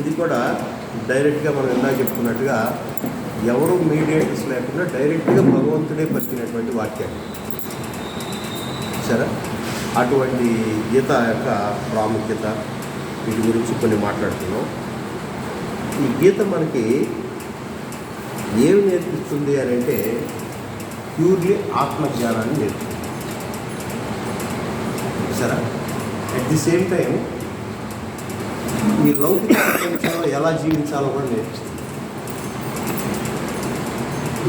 ఇది కూడా డైరెక్ట్గా మనం ఇందాక చెప్పుకున్నట్టుగా ఎవరు మీడియేటర్స్ లేకుండా డైరెక్ట్గా భగవంతుడే పలికినటువంటి వాక్యం. సరే? అటువంటి గీత యొక్క ప్రాముఖ్యత వీటి గురించి కొన్ని మాట్లాడుతున్నాం. ఈ గీత మనకి ఏమి నేర్పిస్తుంది అని అంటే ప్యూర్లీ ఆత్మజ్ఞానాన్ని నేర్పుతుంది సరే? అట్ ది సేమ్ టైం ఈ లౌకిక ప్రపంచంలో ఎలా జీవించాలో కూడా నేర్పిస్తుంది.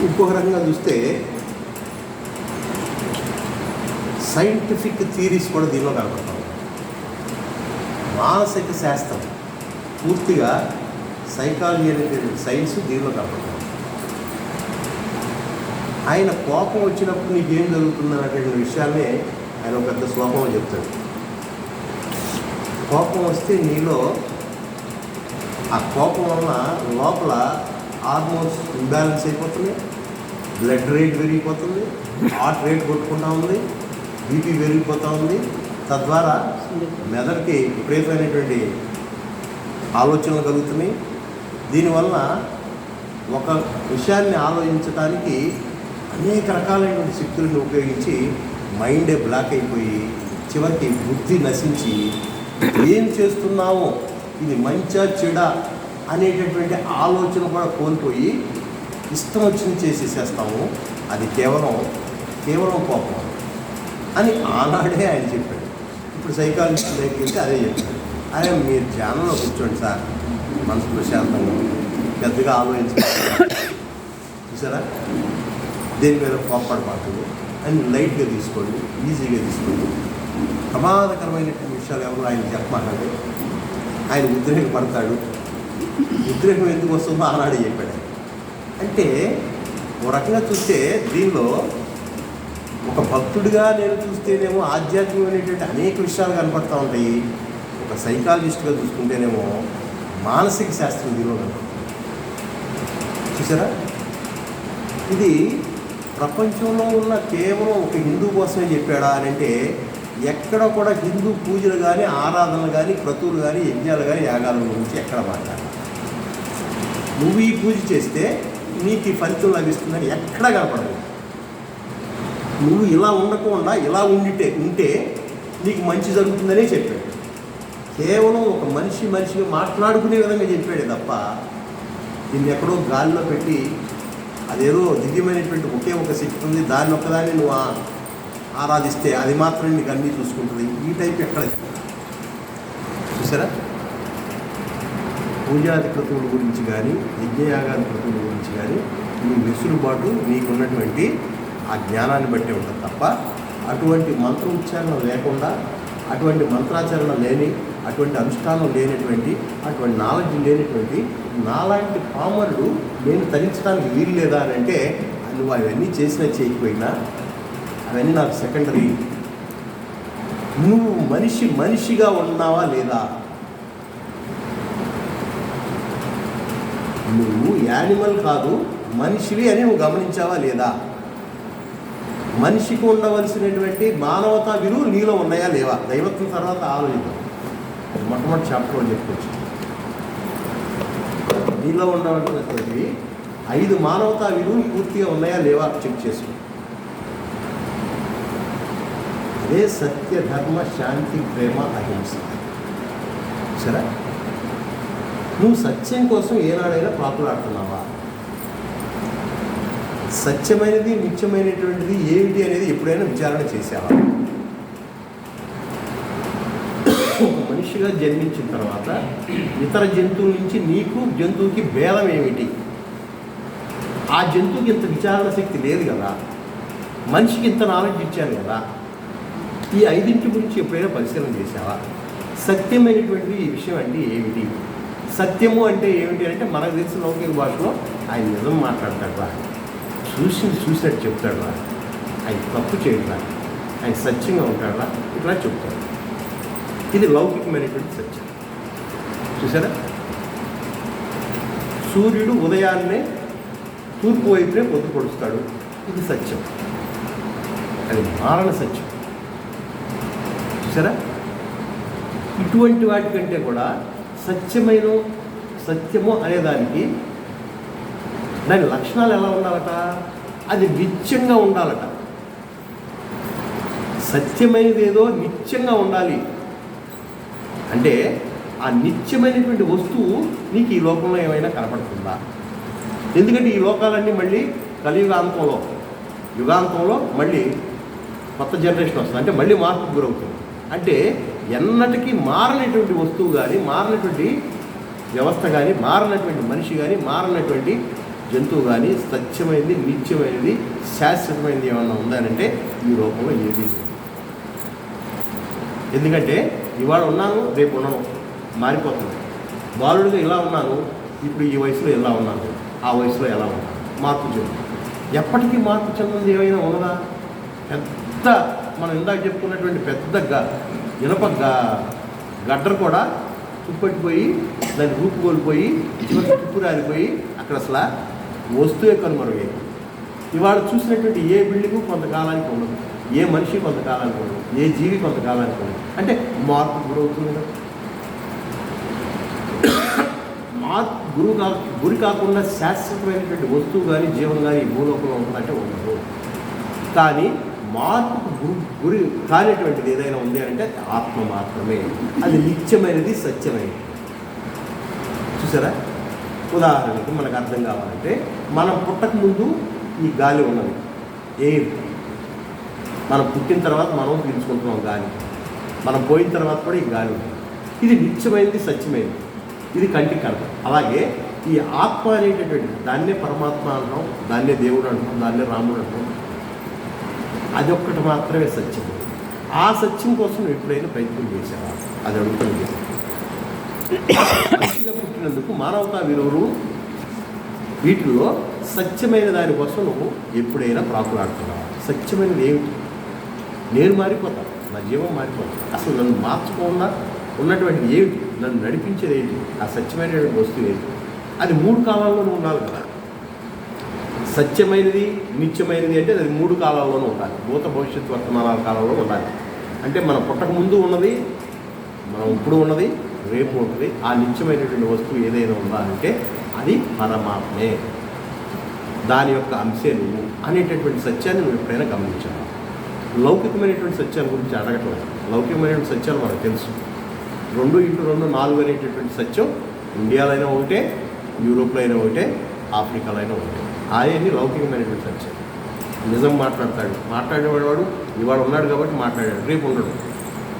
ఇంకొక రకంగా చూస్తే సైంటిఫిక్ థీరీస్ కూడా దీనిలో కనపడతాం మానసిక శాస్త్రం పూర్తిగా సైకాలజీ అనేటువంటి సైన్స్ దీనిలో కనపడతాం ఆయన కోపం వచ్చినప్పుడు నీకేం జరుగుతుంది అనేటువంటి విషయాన్నే ఆయన ఒక పెద్ద శ్లోకంలో చెప్తాడు. కోపం వస్తే నీలో ఆ కోపం వలన లోపల హార్మోన్స్ ఇంబ్యాలెన్స్ అయిపోతుంది. బ్లడ్ రేట్ పెరిగిపోతుంది. హార్ట్ రేట్ కొట్టుకుంటా ఉంది. బీపీ పెరిగిపోతూ ఉంది. తద్వారా మెదడుకి విపరీతమైనటువంటి ఆలోచనలు కలుగుతున్నాయి. దీనివల్ల ఒక విషయాన్ని ఆలోచించడానికి అనేక రకాలైనటువంటి శక్తులను ఉపయోగించి మైండే బ్లాక్ అయిపోయి చివరికి బుద్ధి నశించి ఏం చేస్తున్నామో ఇది మంచా చెడ అనేటటువంటి ఆలోచన కూడా కోల్పోయి ఇష్టం వచ్చింది చేసేసేస్తాము. అది కేవలం కేవలం కోపం. అని ఆనాడే ఆయన చెప్పాడు. ఇప్పుడు సైకాలజిస్ట్ దగ్గరికి వెళ్తే అదే చెప్పాడు. అరే మీరు ధ్యానంలో కూర్చోండి సార్. మనసు ప్రశాంతంగా ఉంది. పెద్దగా ఆలోచించాలి చూసారా? దేని మీద కోపడబాకండి అని లైట్గా తీసుకోండి ఈజీగా తీసుకోండి. ప్రమాదకరమైనటువంటి విషయాలు ఎవరు ఆయన చెప్పమాకండి ఆయన ఉద్రేకం పడతాడు. ఉద్రేకం ఎందుకు వస్తుందో ఆనాడు చెప్పాడు. అంటే ఓ రకంగా చూస్తే దీనిలో ఒక భక్తుడిగా నేను చూస్తేనేమో ఆధ్యాత్మికమైనటువంటి అనేక విషయాలు కనపడతా ఉంటాయి. ఒక సైకాలజిస్ట్గా చూసుకుంటేనేమో మానసిక శాస్త్రం దీనిలో చూసారా ఇది ప్రపంచంలో ఉన్న కేవలం ఒక హిందూ కోసమే చెప్పాడా అని అంటే ఎక్కడ కూడా హిందూ పూజలు కానీ ఆరాధనలు కానీ క్రతువులు కానీ యజ్ఞాలు కానీ యాగాల గురించి ఎక్కడ మాట్లాడాలి నువ్వు ఈ పూజ చేస్తే నీకు ఈ ఫలితం లభిస్తుందని ఎక్కడా కనపడదు. నువ్వు ఇలా ఉండకుండా ఇలా ఉండితే ఉంటే నీకు మంచి జరుగుతుందనే చెప్పాడు. కేవలం ఒక మనిషి మనిషిగా మాట్లాడుకునే విధంగా చెప్పాడే తప్ప దీన్ని ఎక్కడో గాలిలో పెట్టి అదేదో దివ్యమైనటువంటి ఒకే ఒక శక్తి ఉంది దాన్ని ఒక్కదాన్ని నువ్వు ఆరాధిస్తే అది మాత్రం నీకు అన్నీ చూసుకుంటుంది. ఈ టైప్ ఎక్కడ? చూసారా? పూజాది క్రతువుల గురించి కానీ యజ్ఞయాగాది క్రతువుల గురించి కానీ నీ వెసులుబాటు నీకున్నటువంటి ఆ జ్ఞానాన్ని బట్టి ఉంటుంది తప్ప అటువంటి మంత్ర ఉచ్చారణ లేకుండా అటువంటి మంత్రాచరణ లేని అటువంటి అనుష్ఠానం లేనటువంటి అటువంటి నాలెడ్జ్ లేనటువంటి నాలాంటి పామరుడు నేను తరించడానికి వీలు లేదా అని అంటే నువ్వు అవన్నీ చేసినా చేయకపోయినా అవన్నీ నాకు సెకండరీ నువ్వు మనిషి మనిషిగా ఉన్నావా లేదా? నువ్వు యానిమల్ కాదు మనిషివి అని నువ్వు గమనించావా లేదా? మనిషికి ఉండవలసినటువంటి మానవతా విలువలు నీలో ఉన్నాయా లేవా? దైవత్వం తర్వాత ఆలోచిద్దాం. అది మొట్టమొదటి చాప్టర్లో చెప్పుకోవచ్చు. నీలో ఉండవలసినటువంటి ఐదు మానవతా విలువలు పూర్తిగా ఉన్నాయా లేవా? చెక్ చేసుకో. అదే సత్య ధర్మ శాంతి ప్రేమ అహింస సరే నువ్వు సత్యం కోసం ఏనాడైనా పాకులాడుతున్నావా? సత్యమైనది నిత్యమైనటువంటిది ఏమిటి అనేది ఎప్పుడైనా విచారణ చేసావా ఒక మనిషిగా జన్మించిన తర్వాత ఇతర జంతువుల నుంచి నీకు జంతువుకి భేదం ఏమిటి? ఆ జంతువుకి ఇంత విచారణ శక్తి లేదు కదా. మనిషికి ఇంత నాలెడ్జ్ ఇచ్చాను కదా. ఈ ఐదింటి గురించి ఎప్పుడైనా పరిశీలన చేసావా సత్యమైనటువంటి ఈ విషయం అంటే ఏమిటి? సత్యము అంటే ఏమిటి అంటే మనకు తెలిసిన లౌకిక భాషలో ఆయన నిజం మాట్లాడతాడు రా. చూసి చూసినట్టు చెప్తాడు రా. ఆయన తప్పు చేయడం ఆయన సత్యంగా ఉంటాడు రా. ఇట్లా చెప్తాడు. ఇది లౌకికమైనటువంటి సత్యం. చూసారా సూర్యుడు ఉదయాన్నే తూర్పు వైపునే పొద్దు పొడుస్తాడు ఇది సత్యం. అది మారణ సత్యం. చూసారా? ఇటువంటి వాటికంటే కూడా సత్యమైన సత్యము అనేదానికి దాని లక్షణాలు ఎలా ఉండాలట? అది నిత్యంగా ఉండాలట. సత్యమైనది ఏదో నిత్యంగా ఉండాలి. అంటే ఆ నిత్యమైనటువంటి వస్తువు నీకు ఈ లోకంలో ఏమైనా కనపడుతుందా? ఎందుకంటే ఈ లోకాలన్నీ మళ్ళీ కలియుగాంతంలో యుగాంతంలో మళ్ళీ కొత్త జనరేషన్ వస్తుంది. అంటే మళ్ళీ మార్పు గురవుతుంది. అంటే ఎన్నటికీ మారనటువంటి వస్తువు కానీ మారనటువంటి వ్యవస్థ కానీ మారనటువంటి మనిషి కానీ మారనటువంటి జంతువు కానీ సత్యమైనది నిత్యమైనది శాశ్వతమైనది ఏమన్నా ఉందానంటే ఈ రూపంలో ఏది ఎందుకంటే ఇవాళ ఉన్నాను రేపు ఉన్నాను మారిపోతుంది. బాలుడిగా ఇలా ఉన్నాను ఇప్పుడు ఈ వయసులో ఎలా ఉన్నాను ఆ వయసులో ఎలా ఉన్నాను? మార్పు చెంది ఎప్పటికీ మార్పు చెందింది ఏమైనా ఉన్నదా? పెద్ద మనం ఇందాక చెప్పుకున్నటువంటి పెద్ద గ ఇనప గ కూడా తుప్పట్టిపోయి దాని రూపు కోల్పోయి తుప్పు రాలిపోయి అక్కడ అసలు వస్తువే కనుమరుగైంది ఇవాళ చూసినటువంటి ఏ బిల్డింగు కొంతకాలానికి ఉండదు. ఏ మనిషి కొంతకాలానికి ఉండదు. ఏ జీవి కొంతకాలానికి ఉండదు. అంటే మార్పు గురవుతుంది కదా. మార్పు గురువు కా గురి కాకుండా శాశ్వతమైనటువంటి వస్తువు కానీ జీవం కానీ భూలోకంలో ఉంటుందంటే ఉండదు. కానీ మార్పుకు గురి గురి కానిటువంటిది ఏదైనా ఉంది అంటే ఆత్మ మాత్రమే. అది నిత్యమైనది సత్యమైనది. చూసారా? ఉదాహరణకి మనకు అర్థం కావాలంటే మనం పుట్టక ముందు ఈ గాలి ఉన్నది. ఎయిర్ మనం పుట్టిన తర్వాత మనం పీల్చుకుంటున్నాం గాలి. మనం పోయిన తర్వాత కూడా ఈ గాలి ఉంది. ఇది నిత్యమైనది సత్యమైనది. ఇది కంటికి కనపడదు. అలాగే ఈ ఆత్మ అనేటటువంటి దాన్నే పరమాత్మ అంటాం దాన్నే దేవుడు అంటాం దాన్నే రాముడు అంటాం. అది ఒక్కటి మాత్రమే సత్యం. ఆ సత్యం కోసం నువ్వు ఎప్పుడైనా ప్రయత్నం చేశావా? అది అడుగుతుంది మనిషిగా పుట్టినందుకు మానవతా విలువలు వీటిల్లో సత్యమైన దానికోసం నువ్వు ఎప్పుడైనా ప్రాకులాడుతున్నావు? సత్యమైనది ఏమిటి? నేను మారిపోతాను నా జీవం మారిపోతాను అసలు నన్ను మార్చుకోకుండా ఉన్నటువంటి ఏమిటి? నన్ను నడిపించేది ఏంటి? ఆ సత్యమైనటువంటి వస్తువు ఏంటి? అది మూడు కాలాల్లోనూ ఉండాలి కదా. సత్యమైనది నిత్యమైనది అంటే అది మూడు కాలాల్లోనూ ఉండాలి. భూత భవిష్యత్ వర్తమానాల కాలంలో ఉండాలి. అంటే మన పుట్టక ముందు ఉన్నది మనం ఇప్పుడు ఉన్నది రేపు ఉంటుంది ఆ నిత్యమైనటువంటి వస్తువు ఏదైనా ఉందా అంటే అది పరమాత్మే. దాని యొక్క అంశే నువ్వు అనేటటువంటి సత్యాన్ని నువ్వు ఎప్పుడైనా గమనించాలి లౌకికమైనటువంటి సత్యాల గురించి అడగట్లేదు. లౌకికమైనటువంటి సత్యాలు మనకు తెలుసు. రెండు ఇంటూ రెండు నాలుగు అనేటటువంటి సత్యం ఇండియాలో అయినా ఒకటే యూరోప్లో అయినా ఒకటే ఆఫ్రికాలో అయినా ఒకటే. ఆయన్ని లౌకికమైనటువంటి సత్యం నిజం మాట్లాడతాడు. మాట్లాడేవాడు ఇవాడు ఉన్నాడు కాబట్టి మాట్లాడాడు. రేపు ఉండడు.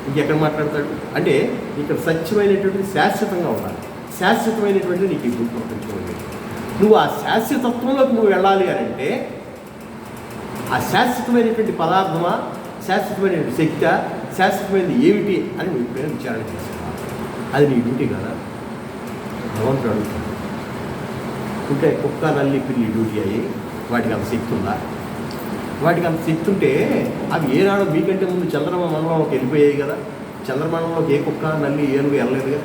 ఇంకెక్కడ మాట్లాడతాడు? అంటే ఇక్కడ సత్యమైనటువంటి శాశ్వతంగా ఉండాలి. శాశ్వతమైనటువంటి నీకు ఈ గుర్తు ప్రపంచం నువ్వు ఆ శాశ్వతత్వంలోకి నువ్వు వెళ్ళాలి అని అంటే ఆ శాశ్వతమైనటువంటి పదార్థమా? శాశ్వతమైనటువంటి శక్తి? శాశ్వతమైనది ఏమిటి అని నువ్వు ఎప్పుడైనా విచారణ చేసావు అది నీ డ్యూటీ కదా? భగవంతుడు అడుగుతాడు. ఉంటే కుక్క నల్లి పిల్లి డ్యూటీ అయ్యి వాటికి అంత శక్తి ఉందా? వాటికి అంత శక్తి ఉంటే అవి ఏనాడు మీకంటే ముందు చంద్రమ మండలంలోకి వెళ్ళిపోయాయి కదా. చంద్రమండలంలోకి ఏ కుక్క నల్లి ఏనుగు వెళ్ళలేదుగా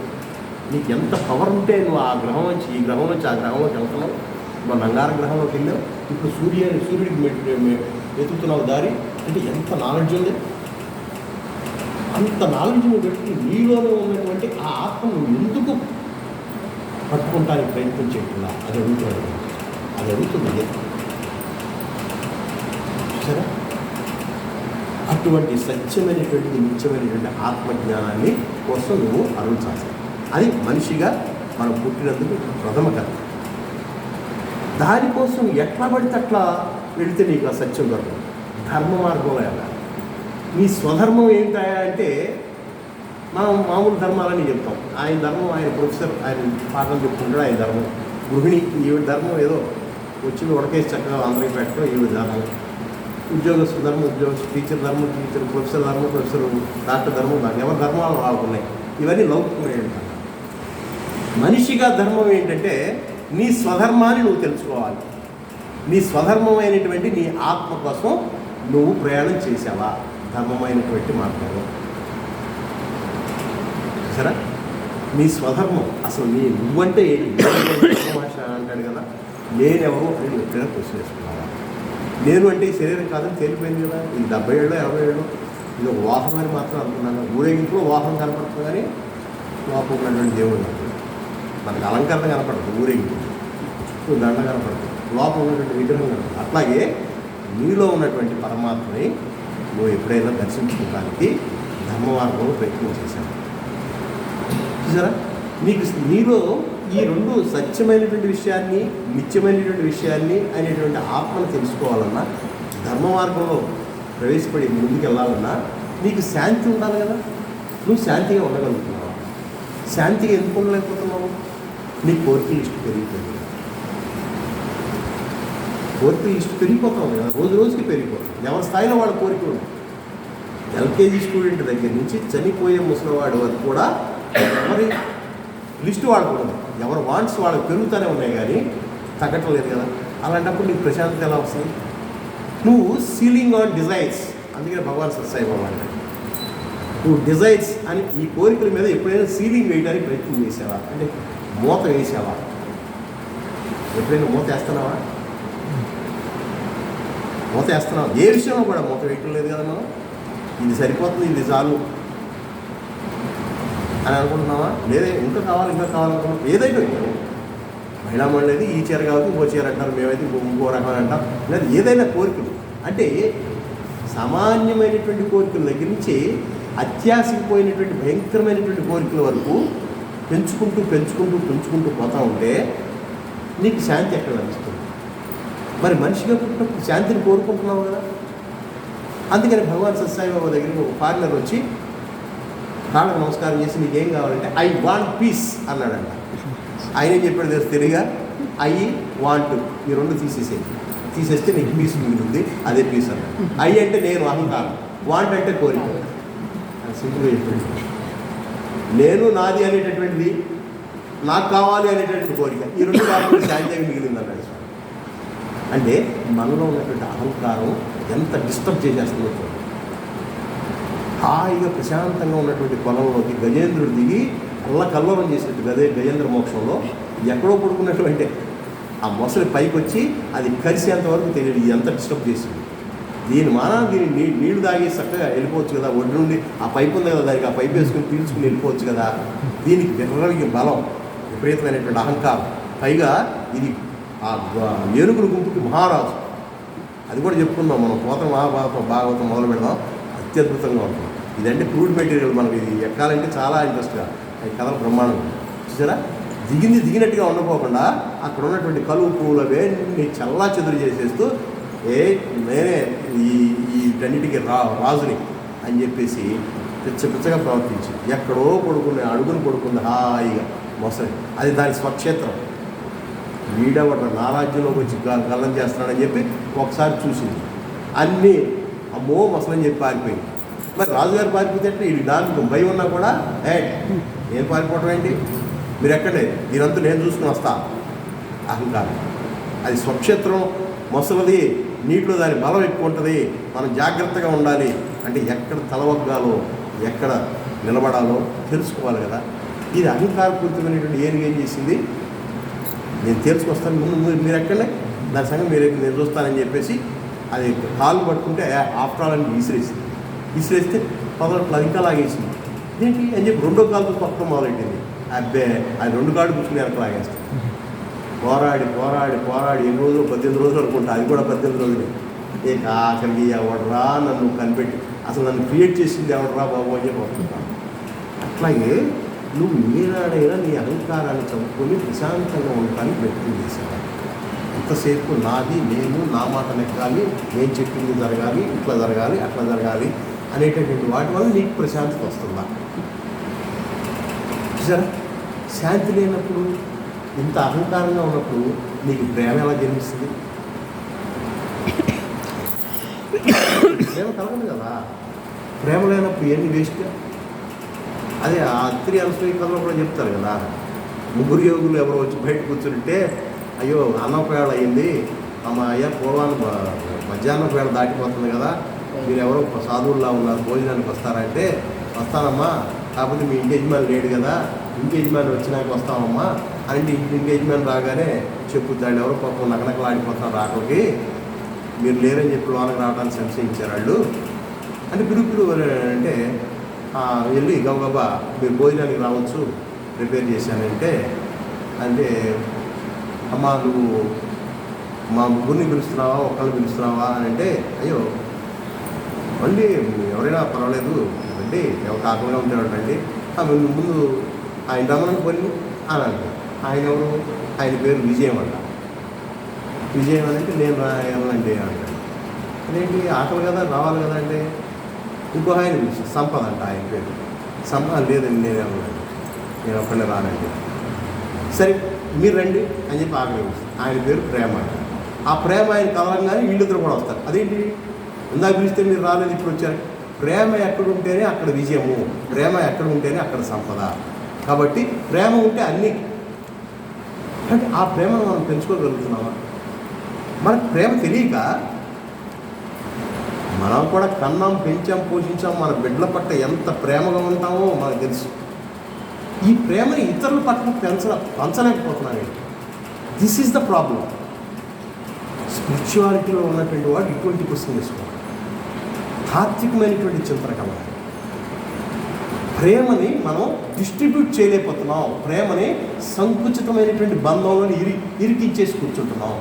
నీకు ఎంత పవర్ ఉంటే నువ్వు ఆ గ్రహం నుంచి ఈ గ్రహం నుంచి ఆ గ్రహంలోకి వెళ్తున్నావు. మన నంగార గ్రహంలోకి వెళ్ళావు. ఇప్పుడు సూర్య సూర్యుడికి మె- వెతుకుతున్నావు దారి. అంటే ఎంత నాలెడ్జ్ ఉంది? అంత నాలెడ్జ్ నువ్వు పెట్టి నీలోనే ఉన్నటువంటి ఆ ఆత్మ నువ్వు ఎందుకు పట్టుకుంటానికి ప్రయత్నం చేయకుండా అది అడుగుతున్నాడు. అది అడుగుతుంది అదే సరే అటువంటి సత్యమైనటువంటి నిత్యమైనటువంటి ఆత్మజ్ఞానాన్ని కోసం నువ్వు అరుణించాలి అది మనిషిగా మనం పుట్టినందుకు ప్రథమ కథ దానికోసం ఎట్లా పడితే అట్లా వెళితే నీకు ఆ సత్యం దొరకదు. ధర్మ మార్గంలో వెళ్ళాలి. నీ స్వధర్మం ఏంటంటే మనం మామూలు ధర్మాలని చెప్తాం. ఆయన ధర్మం ఆయన ప్రొఫెసర్ ఆయన పాఠం చెప్పుకుంటాడు ఆయన ధర్మం. గృహిణి ఈవిడ ధర్మం ఏదో వచ్చి ఉడకేసి చక్కగా అందరికి పెట్టడం ఈవిడ ధర్మం ఉద్యోగస్తు ధర్మం ఉద్యోగస్తు టీచర్ ధర్మం టీచర్ ప్రొఫెసర్ ధర్మం ప్రొఫెసర్ డాక్టర్ ధర్మం దాని ఎవరి ధర్మాలు రాకున్నాయి? ఇవన్నీ లౌకికమైన మనిషిగా ధర్మం ఏంటంటే నీ స్వధర్మాన్ని నువ్వు తెలుసుకోవాలి. నీ స్వధర్మమైనటువంటి నీ ఆత్మ కోసం నువ్వు ప్రయాణం చేసావా? ధర్మమైనటువంటి మార్గంలో. సరే నీ స్వధర్మం. అసలు నీ నువ్వంటే ఏంటి భాష అంటాడు కదా. నేనెవరు అని ఎక్కడ ఎప్పుడైనా క్వశ్చన్ వేసుకున్నావా నేను అంటే ఈ శరీరం కాదని తేలిపోయింది కదా. ఈ డెబ్బై ఏళ్ళు ఇరవై ఏళ్ళు. ఇది ఒక వాహనం అని మాత్రం అనుకున్నాను. ఊరేగింపులో వాహనం కనపడుతుంది కానీ లోపల ఉన్నటువంటి దేవుడు మనకు మనకి అలంకరణ కనపడదు ఊరేగింపు చుట్టూ దండ కనపడదు. లోపల ఉన్నటువంటి విగ్రహం కనపడదు. అట్లాగే నీలో ఉన్నటువంటి పరమాత్మని నువ్వు ఎప్పుడైనా దర్శించుకోవడానికి ధర్మ మార్గంలో ప్రయత్నం చేశాను చూసారా? నీకు నీలో ఈ రెండు సత్యమైనటువంటి విషయాన్ని నిత్యమైనటువంటి విషయాన్ని అనేటువంటి ఆత్మను తెలుసుకోవాలన్నా ధర్మ మార్గంలో ప్రవేశపడి ముందుకు వెళ్ళాలన్నా నీకు శాంతి ఉండాలి కదా? నువ్వు శాంతిగా ఉండగలుగుతున్నావు? శాంతిగా ఎందుకు ఉండలేకపోతున్నావు? నీ కోరికలు లిస్ట్ పెరిగిపోయింది. కోరికలు లిస్ట్ పెరిగిపోతా కదా? రోజు రోజుకి పెరిగిపోతుంది ఎవరి స్థాయిలో వాళ్ళ కోరికలు? ఎల్కేజీ స్టూడెంట్ దగ్గర నుంచి చనిపోయే ముసలివాడి వరకు కూడా ఎవరి లిస్టు వాడకూడదు ఎవరు వాంట్స్ వాళ్ళకి పెరుగుతూనే ఉన్నాయి కానీ తగ్గటం లేదు కదా. అలాంటప్పుడు నీకు ప్రశాంతత ఎలా వస్తుంది? నువ్వు సీలింగ్ ఆన్ డిజైర్స్. అందుకని భగవాన్ సత్సాయి బాబా నువ్వు డిజైర్స్ అని ఈ కోరికల మీద ఎప్పుడైనా సీలింగ్ వేయడానికి ప్రయత్నం చేసావా? అంటే మూత వేసావా? ఎప్పుడైనా మూత వేస్తున్నావా? మూత వేస్తున్నావా? ఏ విషయంలో కూడా మూత వేయటం లేదు కదా మనం. ఇది సరిపోతుంది ఇది చాలు. అని అనుకుంటున్నావా? లేదా ఇంకా కావాలి ఇంకా కావాలనుకున్నాం ఏదైతే మహిళా మండలి ఈ చీర కావచ్చు ఇంకో చీర అంటారు మేమైతే ఇంకో ఇంకో అంటాం లేదా ఏదైనా కోరికలు. అంటే సామాన్యమైనటువంటి కోరికల దగ్గర నుంచి అత్యాసిపోయినటువంటి భయంకరమైనటువంటి కోరికల వరకు పెంచుకుంటూ పెంచుకుంటూ పెంచుకుంటూ పోతా ఉంటే నీకు శాంతి ఎక్కడ లభిస్తుంది? మరి మనిషిగా పుట్టినప్పుడు శాంతిని కోరుకుంటున్నావు కదా? అందుకని భగవాన్ సత్సాయి బాబా దగ్గరికి ఒక పార్లర్ వచ్చి కాళ్ళకు నమస్కారం చేసి నీకేం కావాలంటే ఐ వాంట్ పీస్ అన్నాడంట. ఆయనే చెప్పాడు తెలుసు తెలియగా ఐ వాంట్ ఈ రెండు తీసేసేది తీసేస్తే నీకు పీస్ మిగులుంది అదే పీస్ అన్నాడు. ఐ అంటే నేను అహంకారం. వాంట్ అంటే కోరిక. సింపుల్గా చెప్పండి. నేను నాది అనేటటువంటిది నాకు కావాలి అనేటటువంటి కోరిక. ఈ రెండు కాకుండా శాంతిగా మిగిలింది అన్నాడు అంటే మనలో ఉన్నటువంటి అహంకారం ఎంత డిస్టర్బ్ చేసేస్తుందో హాయిగా ప్రశాంతంగా ఉన్నటువంటి పొలంలోకి గజేంద్రుడు దిగి అల్ల కల్లోలం చేసినట్టు గదే గజేంద్ర మోక్షంలో ఎక్కడో పడుకున్నటువంటి ఆ మొసలి పైకి వచ్చి అది కలిసేంతవరకు తెలియదు ఎంత డిస్టర్బ్ చేసింది. దీని మానా దీని నీ నీళ్ళు తాగి చక్కగా వెళ్ళిపోవచ్చు కదా ఒడ్డు నుండి ఆ పైపు ఉంది కదా దానికి ఆ పైపు వేసుకుని పీల్చుకుని వెళ్ళిపోవచ్చు కదా. దీనికి విర్రవిగి బలం విపరీతమైనటువంటి అహంకారం. పైగా ఇది ఆ ఏనుగుల గుంపుకి మహారాజు. అది కూడా చెప్పుకుందాం మనం పోత మహాభారతం భాగవతం మొదలు పెడదాం. అత్యద్భుతంగా ఉంటుంది. ఇదంటే క్రూడ్ మెటీరియల్ మనకి ఇది. ఎక్కాలంటే చాలా ఇంట్రెస్ట్గా ఈ కథలు బ్రహ్మాండం. చూసారా? దిగింది దిగినట్టుగా ఉండపోకుండా అక్కడ ఉన్నటువంటి కలువు పువ్వులు అవన్నీ చల్లా చెదురు చేసేస్తూ ఏ నేనే ఈ వీటన్నిటికీ రా రాజుని అని చెప్పేసి పిచ్చ పిచ్చగా ప్రవర్తించి ఎక్కడో పడుకున్న అడుగును పడుకుంది హాయిగా మొసలి. అది దాని స్వక్షేత్రం. వీడవడ నా రాజ్యంలోకి వచ్చి గ- గల్లం చేస్తున్నాడని చెప్పి ఒకసారి చూసింది. అన్నీ అమ్మో మొసలని చెప్పి పారిపోయింది మరి రాజుగారు పారిపోతే అంటే ఈ దానికి భయం ఉన్నా కూడా ఏ నేను పారిపోవడం ఏంటి? మీరు ఎక్కడే దీనంతా నేను చూసుకుని వస్తా. అహంకారం. అది స్వక్షేత్రం మొసలది నీటిలో దాని బలం ఎక్కువ ఉంటుంది మనం జాగ్రత్తగా ఉండాలి అంటే ఎక్కడ తలవగ్గాలో ఎక్కడ నిలబడాలో తెలుసుకోవాలి కదా. ఇది అహంకారపూరితమైనటువంటి ఏనుగు ఏం చేసింది? నేను తెలుసుకొస్తాను ముందు మీరు- మీరు ఎక్కడనే దాని సంగతి మీరు నేను చూస్తానని చెప్పేసి అది కాలు పట్టుకుంటే ఆఫ్టర్ ఆల్ అని విసిరేసింది. విసిరేస్తే పదకొండు అది ఇంకా లాగేసింది ఏంటి అని చెప్పి రెండో కాలుతో పక్కన మొదలెట్టింది. అబ్బే అది రెండు కాళ్ళు కూర్చుని వెనక లాగేస్తుంది పోరాడి పోరాడి పోరాడి ఎన్ని రోజులు? పద్దెనిమిది రోజులు అనుకుంటా. అది కూడా పద్దెనిమిది రోజులు. ఏ ఆఖరికి ఎవడరా నన్ను కనిపెట్టి అసలు నన్ను క్రియేట్ చేసింది ఎవడరా బాబు అని చెప్పి అనుకుంటాను అట్లాగే నువ్వు ఏనాడైనా నీ అహంకారాన్ని చంపుకొని ప్రశాంతంగా ఉండటానికి ప్రయత్నం చేశావు? ఎంతసేపు నాది నేను నా మాట నెక్కాలి నేను చెప్పింది జరగాలి ఇట్లా జరగాలి అట్లా జరగాలి అనేటటువంటి వాటి వల్ల నీకు ప్రశాంతత వస్తుందా? చూసారా? శాంతి లేనప్పుడు ఇంత అహంకారంగా ఉన్నప్పుడు నీకు ప్రేమ ఎలా జన్మిస్తుంది? ప్రేమ కలగదు కదా. ప్రేమ లేనప్పుడు ఎన్ని వేస్ట్ అదే ఆ అత్రి అనసూయ కథలో కూడా చెప్తారు కదా. ముగ్గురు యోగులు ఎవరో వచ్చి బయట కూర్చుంటే అయ్యో అన్నపేళ అయింది అమ్మ అయ్యా పూర్వాన్ని మధ్యాహ్నం పేళ దాటిపోతుంది కదా. మీరు ఎవరో సాధువుల్లా ఉన్నారు భోజనానికి వస్తారంటే వస్తానమ్మా కాకపోతే మీ ఇంటి యజమాని లేడు కదా ఇంటి యజమాని వచ్చినాక వస్తామమ్మా అంటే ఇంటి ఇంటి యజమాని రాగానే చెప్పుతాడు ఎవరో పాపం నకనకలాడిపోతున్నారు రాకలికి మీరు లేరని చెప్పి లోనకి రావడానికి సంశయించారు వాళ్ళు. అంటే పిరుగు పిరుగు అంటే వెళ్ళి గబగబా మీరు భోజనానికి రావచ్చు ప్రిపేర్ చేశానంటే అంటే అమ్మా నువ్వు మా ముగ్గురిని పిలుస్తున్నావా ఒకళ్ళని పిలుస్తున్నావా అని అంటే అయ్యో రండి ఎవరైనా పర్వాలేదు రండి ఎవరు ఆకలిగా ఉంటాడు రండి ఆ, ముందు ముందు ఆయన రమ్మని పోయి అని అంటారు ఆయన ఎవరు? ఆయన పేరు విజయం అంట. విజయం అని అంటే నేను రా- ఏమనండి అంటాడు అదేంటి? ఆటలు కదా రావాలి కదా అంటే? ఇంకో ఆయన సంపద అంట ఆయన పేరు. సంపద లేదండి నేను ఏమన్నాను నేను ఒక్కడే రానండి. సరే మీరు రండి అని చెప్పి ఆకలి ఆయన పేరు ప్రేమ అంట. ఆ ప్రేమ ఆయన కలవంగానే వీళ్ళిద్దరు కూడా వస్తారు. అదేంటి? ఇందాక పిలిస్తే మీరు రాలేదు ఇప్పుడు వచ్చారు. ప్రేమ ఎక్కడ ఉంటేనే అక్కడ విజయము. ప్రేమ ఎక్కడ ఉంటేనే అక్కడ సంపద. కాబట్టి ప్రేమ ఉంటే అన్నీ. అంటే ఆ ప్రేమను మనం పెంచుకోగలుగుతున్నామా? మనకు ప్రేమ తెలియక మనం కూడా కన్నాం పెంచాం పోషించాం మన బిడ్డల పట్ల ఎంత ప్రేమగా ఉంటామో మనకు తెలుసు. ఈ ప్రేమని ఇతరుల పట్ల పెంచ పంచలేకపోతున్నాను దిస్ ఈజ్ ద ప్రాబ్లం స్పిరిచువాలిటీలో ఉన్నటువంటి వాడు ఇటువంటి క్వశ్చన్ వేసుకోవాలి. తాత్వికమైనటువంటి చింతన ప్రేమని మనం డిస్ట్రిబ్యూట్ చేయలేకపోతున్నాం. ప్రేమని సంకుచితమైనటువంటి బంధంలో ఇరి ఇరికిచ్చేసి కూర్చుంటున్నాం.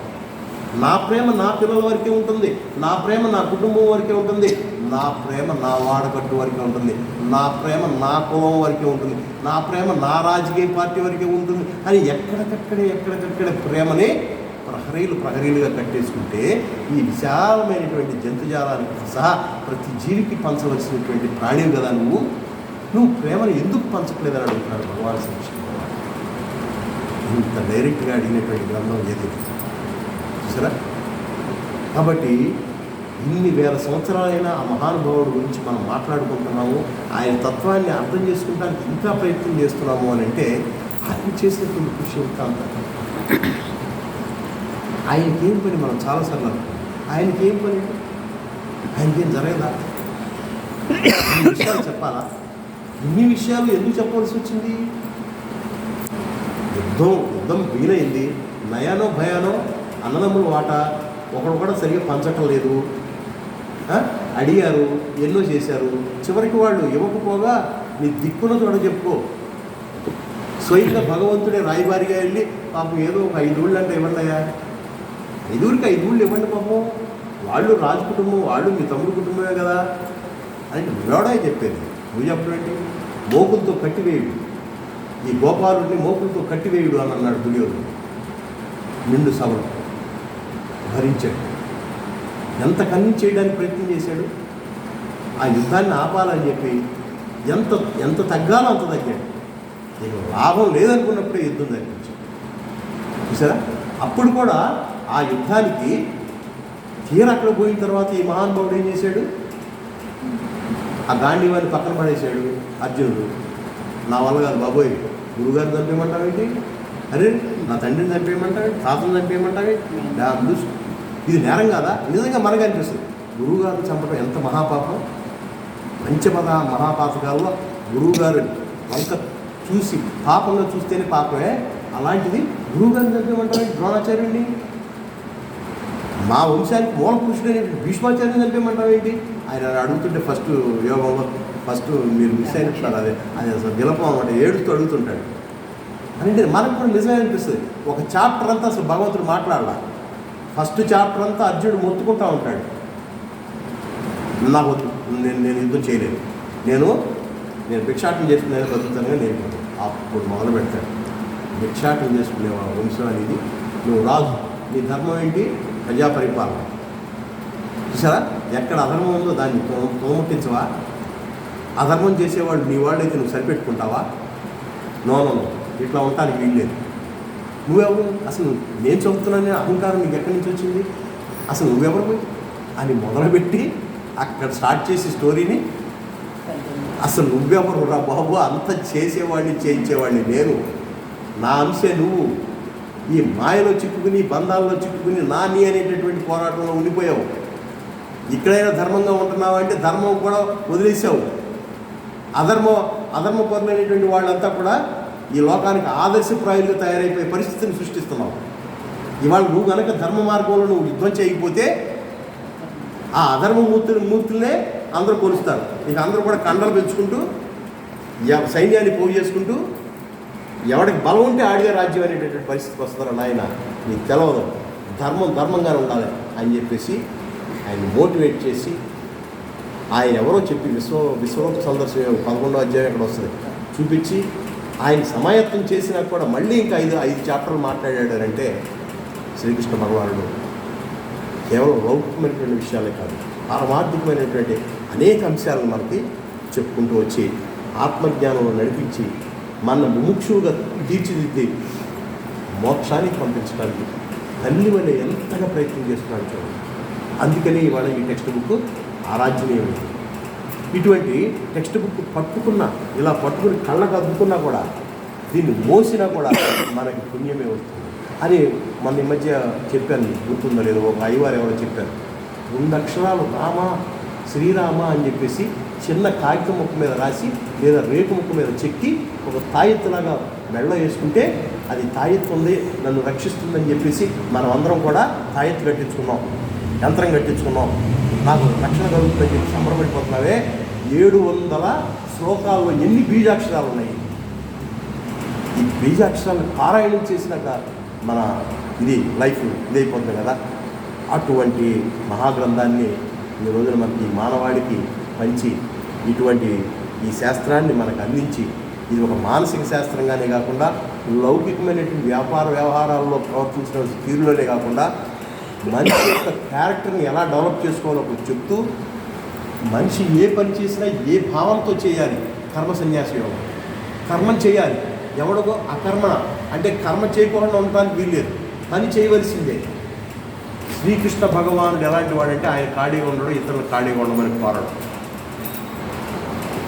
నా ప్రేమ నా పిల్లల వరకే ఉంటుంది. నా ప్రేమ నా కుటుంబం వరకే ఉంటుంది. నా ప్రేమ నా వాడకట్టు వరకే ఉంటుంది. నా ప్రేమ నా కులం వరకే ఉంటుంది. నా ప్రేమ నా రాజకీయ పార్టీ వరకే ఉంటుంది. అని ఎక్కడికక్కడే ఎక్కడికక్కడే ప్రేమని ప్రహరీలు ప్రహరీలుగా కట్టేసుకుంటే ఈ విశాలమైనటువంటి జంతుజాలానికి సహా ప్రతి జీవికి పంచవలసినటువంటి ప్రాణివి కదా నువ్వు? నువ్వు ప్రేమను ఎందుకు పంచట్లేదని అడుగుతున్నాడు భగవాన్ శ్రీకృష్ణ ఇంత డైరెక్ట్గా అడిగినటువంటి గ్రంథం ఏది? చూసారా కాబట్టి ఇన్ని వేల సంవత్సరాలైనా ఆ మహానుభావుడు గురించి మనం మాట్లాడుకుంటున్నాము. ఆయన తత్వాన్ని అర్థం చేసుకుంటానికి ఇంకా ప్రయత్నం చేస్తున్నాము అని అంటే ఆయన చేసినటువంటి కృషి ఎంత అంత ఆయనకి ఏం పని మనం చాలాసార్లు అనుకుంటాం ఆయనకి ఏం పని? ఆయనకేం జరగదా? ఈ విషయాలు చెప్పాలా? ఇన్ని విషయాలు ఎందుకు చెప్పవలసి వచ్చింది? యుద్ధం యుద్ధం వీలైంది. నయానో భయానో అన్నదమ్ముల వాట ఒకడు కూడా సరిగ్గా పంచటం లేదు. అడిగారు ఎన్నో చేశారు. చివరికి వాళ్ళు ఇవ్వకపోగా నీ దిక్కున చూడ చెప్పుకో. స్వయంగా భగవంతుడే రాయబారిగా వెళ్ళి పాపం ఏదో ఒక ఐదు ఊళ్ళు అంటే ఇవ్వండి అయ్యా ఐదు ఊళ్ళు ఇవ్వండి పాపం? వాళ్ళు రాజు కుటుంబం వాళ్ళు మీ తమ్ముడు కుటుంబమే కదా? అని వినోడే చెప్పేది. నువ్వు చెప్పేంటి మోకులతో కట్టివేయుడు. ఈ గోపాలుడిని మోకులతో కట్టివేయుడు అని అన్నాడు దుర్యోధను. నిండు సభలు భరించాడు. ఎంత కన్నీ చేయడానికి ప్రయత్నం చేశాడు? ఆ యుద్ధాన్ని ఆపాలని చెప్పి ఎంత ఎంత తగ్గాలో అంత తగ్గాడు. ఇక లాభం లేదనుకున్నప్పుడే యుద్ధం తగ్గించాడు చూసారా? అప్పుడు కూడా ఆ యుద్ధానికి తీరక్కడ పోయిన తర్వాత ఈ మహానుభావుడు ఏం చేశాడు? ఆ గాంధీవాన్ని పక్కన పడేశాడు అర్జునుడు. నా వల్ల కాదు బాబోయ్ గురుగారిని చంపేయమంటావేంటి అరే నా తండ్రిని చంపేయమంటావే తాతను చంపేయమంటావే ఇది నేరం కాదా? నిజంగా మనకు అనిపిస్తుంది. గురువుగారిని చంపడం ఎంత మహాపాపం? పంచపద మహాపాతకాల్లో గురువుగారు వంక చూసి పాపంగా చూస్తేనే పాపమే. అలాంటిది గురువుగారిని చంపేయమంటావే ద్రోణాచార్యుడిని? మా వంశానికి మూల పురుషుడైన భీష్మాచార్యం చంపేయమంటావేంటి ఆయన అడుగుతుంటే ఫస్ట్ యోగంలో ఫస్ట్ మీరు మిస్ అయినట్టున్నారు. అదే అది అసలు విలపం అనమాట. ఏడుస్తూ అడుగుతుంటాడు. అంటే మనకు కూడా నిజమే అనిపిస్తుంది. ఒక చాప్టర్ అంతా అసలు భగవంతుడు మాట్లాడాల. ఫస్ట్ చాప్టర్ అంతా అర్జునుడు మొత్తుకుంటా ఉంటాడు. నాకు వద్దు నేను నేను యుద్ధం చేయలేను నేను నేను భిక్షాటం చేసుకునే బతుకుతానుగా నేను అప్పుడు మొదలు పెడతాడు. భిక్షాటం చేసుకునే వంశం అనేది నువ్వు రాజు. నీ ధర్మం ఏంటి? ప్రజా పరిపాలన. చూసారా ఎక్కడ అధర్మం ఉందో దాన్ని తో- తోముట్టించవా? అధర్మం చేసేవాళ్ళు నీ వాళ్ళైతే నువ్వు సరిపెట్టుకుంటావా? నో ఇట్లా ఉండటానికి వీల్లేదు నువ్వెవరు? అసలు నేను చదువుతున్నానే అహంకారం నీకు ఎక్కడి నుంచి వచ్చింది? అసలు నువ్వెవరు అని మొదలుపెట్టి అక్కడ స్టార్ట్ చేసి స్టోరీని అసలు నువ్వెవరు రా బాబు? అంత చేసేవాడిని చేయించేవాడిని నేను. నా అంశే నువ్వు. ఈ మాయలో చిక్కుకుని బంధాల్లో చిక్కుకుని నా నీ అనేటటువంటి పోరాటంలో ఉండిపోయావు. ఇక్కడైనా ధర్మంగా ఉంటున్నావు అంటే ధర్మం కూడా వదిలేసావు. అధర్మ అధర్మ పరులైనటువంటి వాళ్ళంతా కూడా ఈ లోకానికి ఆదర్శప్రాయులుగా తయారైపోయే పరిస్థితిని సృష్టిస్తున్నావు. ఇవాళ నువ్వు కనుక ధర్మ మార్గంలో నువ్వు యుద్ధం చేయకపోతే ఆ అధర్మ మూర్తులు మూర్తులనే అందరూ కొలుస్తారు. ఇక అందరూ కూడా కండలు పెంచుకుంటూ సైన్యాన్ని పోగు చేసుకుంటూ ఎవడికి బలం ఉంటే ఆడిగా రాజ్యం అనేటటువంటి పరిస్థితికి వస్తారో నాయన? నీకు తెలవదు. ధర్మం ధర్మంగానే ఉండాలి అని చెప్పేసి ఆయన మోటివేట్ చేసి ఆయన ఎవరో చెప్పి విశ్వ విశ్వరూప సందర్శనం పదకొండో అధ్యాయం ఇక్కడ వస్తుంది? చూపించి ఆయన సమాయత్తం చేసినా కూడా మళ్ళీ ఇంకా ఐదు ఐదు చాప్టర్లు మాట్లాడాడు అంటే శ్రీకృష్ణ భగవానుడు కేవలం లౌకికమైనటువంటి విషయాలే కాదు పారమార్థికమైనటువంటి అనేక అంశాలను మనకి చెప్పుకుంటూ వచ్చి ఆత్మజ్ఞానంలో నడిపించి మన ముముక్షువుగా తీర్చిదిద్ది మోక్షానికి పంపించడానికి తల్లి వల్ల ఎంతగా ప్రయత్నం చేస్తున్నాడు చూడండి. అందుకని ఇవాళ ఈ టెక్స్ట్ బుక్ ఆరాధ్యనీయమైంది ఇటువంటి టెక్స్ట్ బుక్ పట్టుకున్నా ఇలా పట్టుకుని కళ్ళకు అద్దుకున్నా కూడా దీన్ని మోసినా కూడా మనకి పుణ్యమే వస్తుంది. అని మన ఈ మధ్య చెప్పాను గుర్తుందో లేదో ఒక అయ్యవారు ఎవరో చెప్పారు రెండు అక్షరాలు రామ శ్రీరామ అని చెప్పేసి చిన్న కాగితం ముక్క మీద రాసి లేదా రేకు ముక్క మీద చెక్కి ఒక తాయెత్తులాగా మెళ్ళ వేసుకుంటే అది తాయెత్తు ఉంది నన్ను రక్షిస్తుందని చెప్పేసి మనం అందరం కూడా తాయెత్తు కట్టించుకున్నాం యంత్రం కట్టించుకున్నాం. నాకు రక్షణ కలుగుతుందని చెప్పి సంబరపడిపోతున్నావే. ఏడు వందల శ్లోకాల్లో ఎన్ని బీజాక్షరాలు ఉన్నాయి? ఈ బీజాక్షరాలను పారాయణం చేసినాక మన ఇది లైఫ్ ఇదైపోతుంది కదా. అటువంటి మహాగ్రంథాన్ని ఈ రోజున మనకి మానవాడికి పంచి ఇటువంటి ఈ శాస్త్రాన్ని మనకు అందించి ఇది ఒక మానసిక శాస్త్రంగానే కాకుండా లౌకికమైనటువంటి వ్యాపార వ్యవహారాల్లో ప్రవర్తించిన తీరులోనే కాకుండా మనిషి యొక్క క్యారెక్టర్ని ఎలా డెవలప్ చేసుకోవాలో ఒకటి చెప్తూ మనిషి ఏ పని చేసినా ఏ భావంతో చేయాలి. కర్మ సన్యాసి యోగం. కర్మం చేయాలి. ఎవడో అకర్మణ అంటే కర్మ చేయకుండా ఉండటానికి వీల్లేదు. పని చేయవలసిందే. శ్రీకృష్ణ భగవానుడు ఎలాంటి వాడంటే ఆయన ఖాళీగా ఉండడం ఇతరులు ఖాళీగా ఉండమని కోరడం.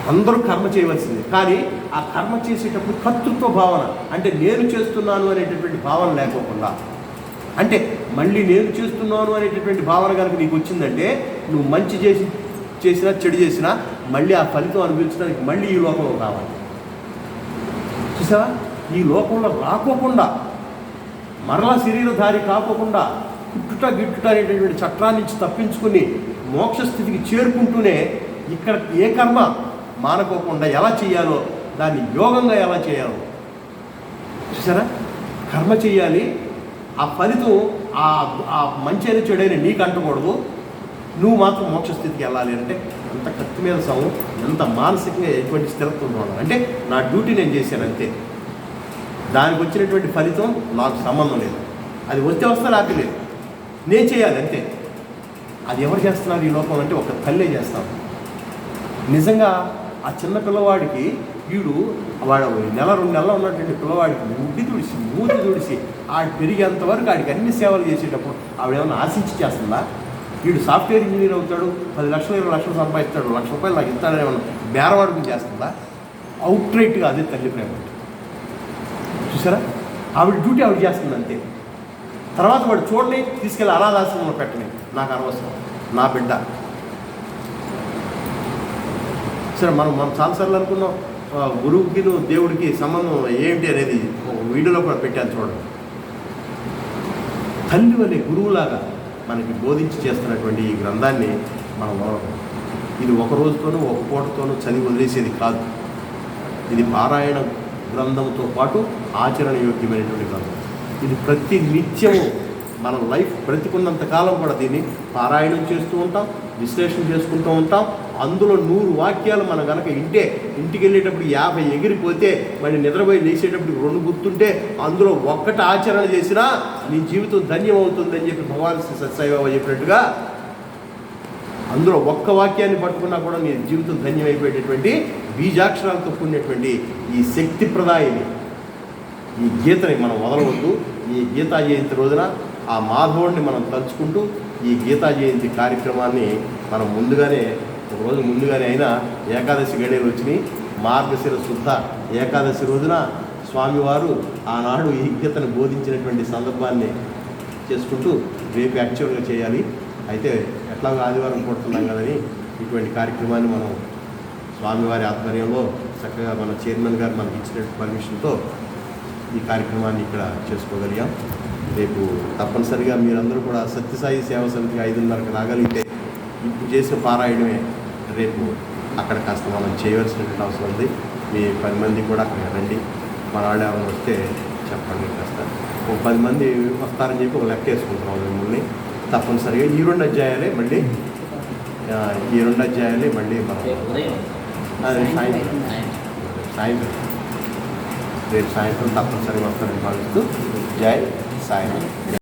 అందరూ కర్మ చేయవలసిందే. కానీ ఆ కర్మ చేసేటప్పుడు కర్తృత్వ భావన అంటే నేను చేస్తున్నాను అనేటటువంటి భావన లేకోకుండా. అంటే మళ్ళీ నేను చేస్తున్నాను అనేటటువంటి భావన కనుక నీకు వచ్చిందంటే నువ్వు మంచి చేసి చేసినా చెడు చేసినా మళ్ళీ ఆ ఫలితం అనుభవించడానికి మళ్ళీ ఈ లోకంలో రావాలి. చూసావా? ఈ లోకంలో రాకోకుండా మరలా శరీరధారి కాకోకుండా కుట్టుట గిట్టుట అనేటటువంటి చట్టాన్ని నుంచి తప్పించుకుని మోక్ష స్థితికి చేరుకుంటూనే ఇక్కడ ఏ కర్మ? మానుకోకుండా ఎలా చేయాలో దాన్ని యోగంగా ఎలా చేయాలో. చూసారా? కర్మ చేయాలి ఆ ఫలితం ఆ ఆ మంచి అయిన చెడైన నీకు అంటకూడదు నువ్వు మాత్రం మోక్ష స్థితికి వెళ్ళాలి అంటే ఎంత కత్తి మీద సాగు ఎంత మానసికంగా ఎటువంటి స్థిరత్వం ఉండాలి అంటే నా డ్యూటీ నేను చేశాను అంతే. దానికి వచ్చినటువంటి ఫలితం నాకు సంబంధం లేదు. అది వస్తే వస్తే నాకు లేదు. నేను చేయాలి అంతే. అది ఎవరు చేస్తున్నారు ఈ లోపం అంటే ఒక తల్లే చేస్తాం. నిజంగా ఆ చిన్న పిల్లవాడికి వీడు వాడు నెల రెండు నెలలు ఉన్నటువంటి పిల్లవాడికి ముడ్డి తుడిసి మూతి తుడిసి ఆడు పెరిగేంతవరకు ఆడికి అన్ని సేవలు చేసేటప్పుడు ఆవిడ ఏమైనా ఆశించి చేస్తుందా? వీడు సాఫ్ట్వేర్ ఇంజనీర్ అవుతాడు పది లక్షలు ఇరవై లక్షలు సంపాదిస్తాడు లక్ష రూపాయలు నాకు ఇస్తాడని ఏమన్నా బేరవాడుకు చేస్తుందా? అవుట్ రైట్గా అదే తల్లి ప్రేమ. చూసారా? ఆవిడ డ్యూటీ ఆవిడ చేస్తుంది అంతే. తర్వాత వాడు చూడలే తీసుకెళ్ళి అనాథాశ్రమంలో పెట్టలేదు. నాకు అనవసరం. నా బిడ్డ. సరే మనం మనం చాలాసార్లు అనుకున్నాం. గురువుకి దేవుడికి సంబంధం ఏంటి అనేది ఒక వీడియోలో కూడా పెట్టాను చూడండి. తల్లి వలె గురువులాగా మనకి బోధించి చేస్తున్నటువంటి ఈ గ్రంథాన్ని మనం ఇది ఒక రోజుతోనూ ఒక పూటతోనూ చదివి వదిలేసేది కాదు. ఇది పారాయణ గ్రంథంతో పాటు ఆచరణ యోగ్యమైనటువంటి గ్రంథం. ఇది ప్రతి నిత్యము మన లైఫ్ బ్రతికున్నంత కాలం కూడా దీన్ని పారాయణం చేస్తూ ఉంటాం విశ్లేషణ చేసుకుంటూ ఉంటాం అందులో నూరు వాక్యాలు మనం కనుక ఇంటే ఇంటికి వెళ్ళేటప్పుడు యాభై ఎగిరిపోతే మరి నిద్రపోయి లేచేటప్పుడు రెండు గుర్తుంటే అందులో ఒక్కటి ఆచరణ చేసినా నీ జీవితం ధన్యం అవుతుందని చెప్పి భగవాన్ శ్రీ సత్సాయిబాబా చెప్పినట్టుగా అందులో ఒక్క వాక్యాన్ని పట్టుకున్నా కూడా నీ జీవితం ధన్యమైపోయేటటువంటి బీజాక్షరాలతో కూడినటువంటి ఈ శక్తి ప్రదాయిని ఈ గీతని మనం వదలవద్దు. ఈ గీతా జయంతి రోజున ఆ మాధవుడిని మనం తలుచుకుంటూ ఈ గీతా జయంతి కార్యక్రమాన్ని మనం ముందుగానే ఒక రోజు ముందుగానే అయినా ఏకాదశి గడియలు వచ్చినాయి. మార్గశిర శుద్ధ ఏకాదశి రోజున స్వామివారు ఆనాడు ఈ గీతను బోధించినటువంటి సందర్భాన్ని చేసుకుంటూ రేపు యాక్చువల్గా చేయాలి. అయితే ఎట్లాగో ఆదివారం కొడుతున్నాం కదని ఇటువంటి కార్యక్రమాన్ని మనం స్వామివారి ఆధ్వర్యంలో చక్కగా మన చైర్మన్ గారు మనకి ఇచ్చిన పర్మిషన్తో ఈ కార్యక్రమాన్ని ఇక్కడ చేసుకోగలిగాం. రేపు తప్పనిసరిగా మీరందరూ కూడా సత్యసాయి సేవా సమితికి ఐదున్నరకు రాగలిగితే ఇప్పుడు చేసిన పారాయణమే రేపు అక్కడ కాస్త మనం చేయవలసినటువంటి అవసరం ఉంది. మీ పది మంది కూడా అక్కడ రండి. మన వాళ్ళు ఎవరైనా వస్తే చెప్పండి కాస్త. ఒక పది మంది వస్తారని చెప్పి ఒక లెక్క వేసుకుంటున్నాం మిమ్మల్ని. తప్పనిసరిగా ఈ రెండు అధ్యాయాలే మళ్ళీ ఈ రెండు అధ్యాయాలే మళ్ళీ మనం సాయంత్రం. సాయంత్రం. రేపు సాయంత్రం తప్పనిసరిగా వస్తారని భావిస్తూ జై సాయంత్రం